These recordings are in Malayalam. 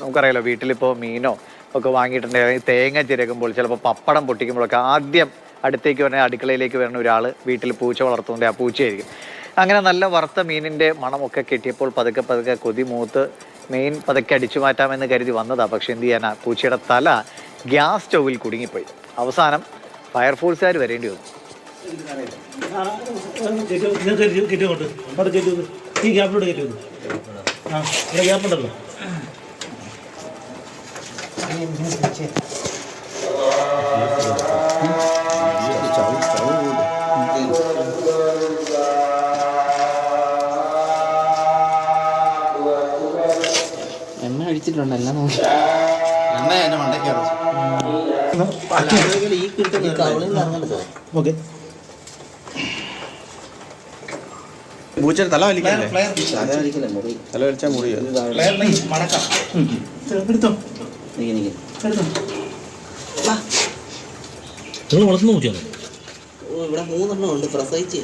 നമുക്കറിയാലോ വീട്ടിലിപ്പോൾ മീനോ ഒക്കെ വാങ്ങിയിട്ടുണ്ടെങ്കിൽ തേങ്ങ ചിരകുമ്പോൾ ചിലപ്പോൾ പപ്പടം പൊട്ടിക്കുമ്പോഴൊക്കെ ആദ്യം അടുത്തേക്ക് വരുന്ന അടുക്കളയിലേക്ക് വരുന്ന ഒരാൾ വീട്ടിൽ പൂച്ച വളർത്തുന്നുണ്ട് ആ പൂച്ചയായിരിക്കും. അങ്ങനെ നല്ല വറുത്ത മീനിന്റെ മണമൊക്കെ കിട്ടിയപ്പോൾ പതുക്കെ പതുക്കെ കൊതി മൂത്ത് മീൻ പതുക്കെ അടിച്ചു മാറ്റാമെന്ന് കരുതി വന്നതാ. പക്ഷേ എന്ത് ചെയ്യാനാ? പൂച്ചയുടെ തല ഗ്യാസ് സ്റ്റൗവിൽ കുടുങ്ങിപ്പോയി. അവസാനം ഫയർഫോഴ്സുകാർ വരേണ്ടി വന്നു. ഈ ഗ്യാപ്പിലൂടെ കയറ്റി വന്നു ആ ഇവിടെ ഗ്യാപ്പ് ഉണ്ടല്ലോ എണ്ണ അടിച്ചിട്ടുണ്ട് എല്ലാം നോക്കി. എണ്ണ എന്റെ മണ്ടയ്ക്ക് ഇറങ്ങണ്ടോ ഓക്കെ പൂച്ചയുടെ തല വലിക്കല്ലേ തല വലിച്ചാൽ മുറിയോ? നിങ്ങൾ വളർത്തുന്ന കുട്ടിയാണ്? ഓ ഇവിടെ മൂന്നെണ്ണം ഉണ്ട് പ്രസവിച്ച്.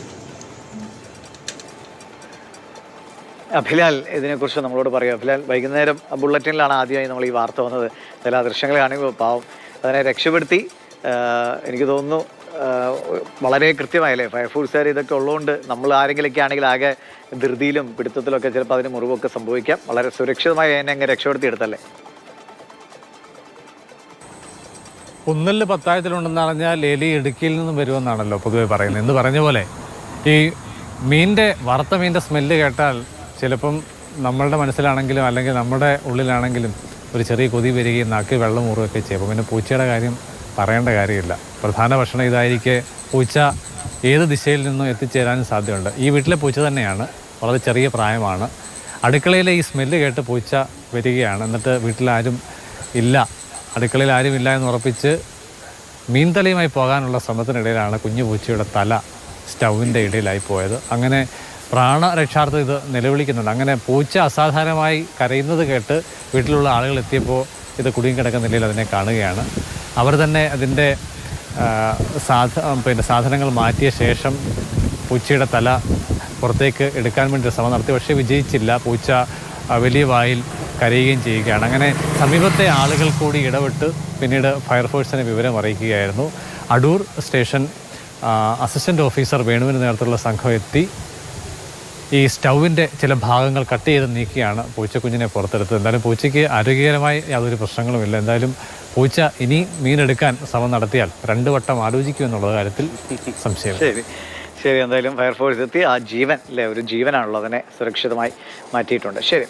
അഭിലാൽ ഇതിനെക്കുറിച്ച് നമ്മളോട് പറയും. അഭിലാൽ വൈകുന്നേരം ബുള്ളറ്റിനിലാണ് ആദ്യമായി നമ്മൾ ഈ വാർത്ത വന്നത്. ചില ദൃശ്യങ്ങളെ ദൃശ്യങ്ങൾ കാണുമ്പോൾ പാവം. അതിനെ രക്ഷപ്പെടുത്തി എനിക്ക് തോന്നുന്നു വളരെ കൃത്യമായല്ലേ? ഫയർഫോഴ്സുകാർ ഇതൊക്കെ ഉള്ളതുകൊണ്ട് നമ്മൾ ആരെങ്കിലൊക്കെ ആണെങ്കിൽ ആകെ ധൃതിയിലും പിടുത്തത്തിലൊക്കെ ചിലപ്പോൾ അതിന് മുറിവൊക്കെ സംഭവിക്കാം. വളരെ സുരക്ഷിതമായി അതിനെ അങ്ങ് രക്ഷപ്പെടുത്തി കുന്നലിൽ പത്തായത്തിലുണ്ടെന്ന് അറിഞ്ഞാൽ എലി ഇടുക്കിയിൽ നിന്നും വരുമെന്നാണല്ലോ പൊതുവെ പറയുന്നത്. എന്ന് പറഞ്ഞ പോലെ ഈ മീനിന്റെ വറുത്ത മീനിന്റെ സ്മെല്ല് കേട്ടാൽ ചിലപ്പം നമ്മളുടെ മനസ്സിലാണെങ്കിലും അല്ലെങ്കിൽ നമ്മുടെ ഉള്ളിലാണെങ്കിലും ഒരു ചെറിയ കൊതി വരികയും നാക്കി വെള്ളം ഊറുകയൊക്കെ ചെയ്യും. അപ്പം പിന്നെ പൂച്ചയുടെ കാര്യം പറയേണ്ട കാര്യമില്ല. പ്രധാന ഭക്ഷണം ഇതായിരിക്കെ പൂച്ച ഏത് ദിശയിൽ നിന്നും എത്തിച്ചേരാനും സാധ്യതയുണ്ട്. ഈ വീട്ടിലെ പൂച്ച തന്നെയാണ്. വളരെ ചെറിയ പ്രായമാണ്. അടുക്കളയിലെ ഈ സ്മെല്ല് കേട്ട് പൂച്ച വരികയാണ്. എന്നിട്ട് വീട്ടിലാരും ഇല്ല. അടുക്കളയിൽ ആരുമില്ല എന്ന് ഉറപ്പിച്ച് മീൻതലയുമായി പോകാനുള്ള ശ്രമത്തിനിടയിലാണ് കുഞ്ഞു പൂച്ചയുടെ തല സ്റ്റൗവിന്റെ ഇടയിലായി പോയത്. അങ്ങനെ പ്രാണരക്ഷാർത്ഥം ഇത് നിലവിളിക്കുന്നുണ്ട്. അങ്ങനെ പൂച്ച അസാധാരണമായി കരയുന്നത് കേട്ട് വീട്ടിലുള്ള ആളുകൾ എത്തിയപ്പോൾ ഇത് കുടുങ്ങിക്കിടക്കുന്ന നിലയിൽ അതിനെ കാണുകയാണ്. അവർ തന്നെ അതിന്റെ സാധ പിന്നെ സാധനങ്ങൾ മാറ്റിയ ശേഷം പൂച്ചയുടെ തല പുറത്തേക്ക് എടുക്കാൻ വേണ്ടി ശ്രമം നടത്തി. പക്ഷേ വിജയിച്ചില്ല. പൂച്ച വലിയ വായിൽ കരയുകയും ചെയ്യുകയാണ്. അങ്ങനെ സമീപത്തെ ആളുകൾ കൂടി ഇടപെട്ട് പിന്നീട് ഫയർഫോഴ്സിനെ വിവരം അറിയിക്കുകയായിരുന്നു. അടൂർ സ്റ്റേഷൻ അസിസ്റ്റന്റ് ഓഫീസർ വേണുവിന് നേതൃത്വത്തിലുള്ള സംഘം എത്തി. ഈ സ്റ്റൗവിന്റെ ചില ഭാഗങ്ങൾ കട്ട് ചെയ്ത് നീക്കിയാണ് പൂച്ചക്കുഞ്ഞിനെ പുറത്തെടുത്തത്. എന്തായാലും പൂച്ചയ്ക്ക് ആരോഗ്യകരമായി യാതൊരു പ്രശ്നങ്ങളുമില്ല എന്തായാലും പൂച്ച ഇനി മീനെടുക്കാൻ ശ്രമം നടത്തിയാൽ രണ്ടു വട്ടം ആലോചിക്കുമെന്നുള്ള കാര്യത്തിൽ സംശയം ശരി. ശരി എന്തായാലും ഫയർഫോഴ്സ് എത്തി. ആ ജീവൻ അല്ലേ? ഒരു ജീവനാണല്ലോ അതിനെ സുരക്ഷിതമായി മാറ്റിയിട്ടുണ്ട്. ശരി.